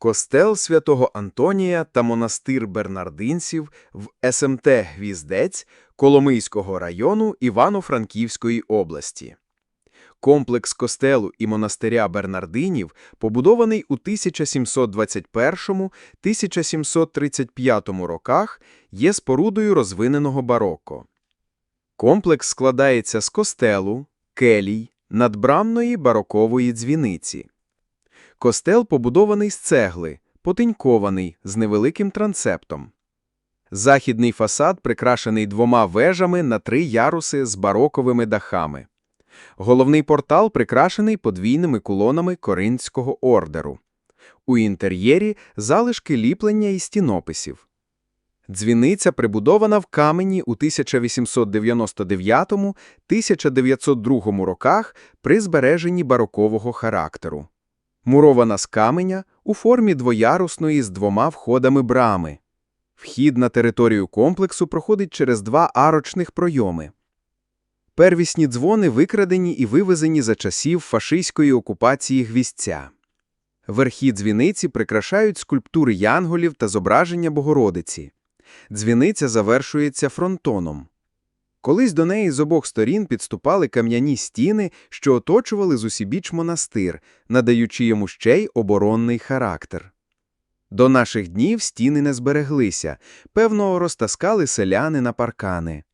Костел святого Антонія та монастир бернардинців в СМТ Гвіздець Коломийського району Івано-Франківської області. Комплекс костелу і монастиря Бернардинів побудований у 1721-1735 роках, є спорудою розвиненого бароко. Комплекс складається з костелу, келій, надбрамної барокової дзвіниці. Костел побудований з цегли, потинькований, з невеликим трансептом. Західний фасад прикрашений двома вежами на три яруси з бароковими дахами. Головний портал прикрашений подвійними колонами Коринського ордеру. У інтер'єрі залишки ліплення і стінописів. Дзвіниця прибудована в камені у 1899-1902 роках при збереженні барокового характеру. Мурована з каменя у формі двоярусної з двома входами брами. Вхід на територію комплексу проходить через два арочних пройоми. Первісні дзвони викрадені і вивезені за часів фашистської окупації Гвіздця. Верхі дзвіниці прикрашають скульптури янголів та зображення Богородиці. Дзвіниця завершується фронтоном. Колись до неї з обох сторін підступали кам'яні стіни, що оточували зусібіч монастир, надаючи йому ще й оборонний характер. До наших днів стіни не збереглися, певно, розтаскали селяни на паркани.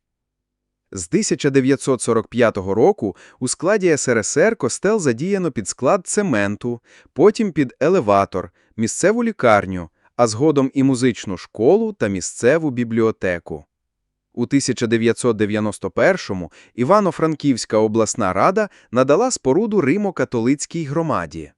З 1945 року у складі СРСР костел задіяно під склад цементу, потім під елеватор, місцеву лікарню, а згодом і музичну школу та місцеву бібліотеку. У 1991-му Івано-Франківська обласна рада надала споруду Римо-католицькій громаді.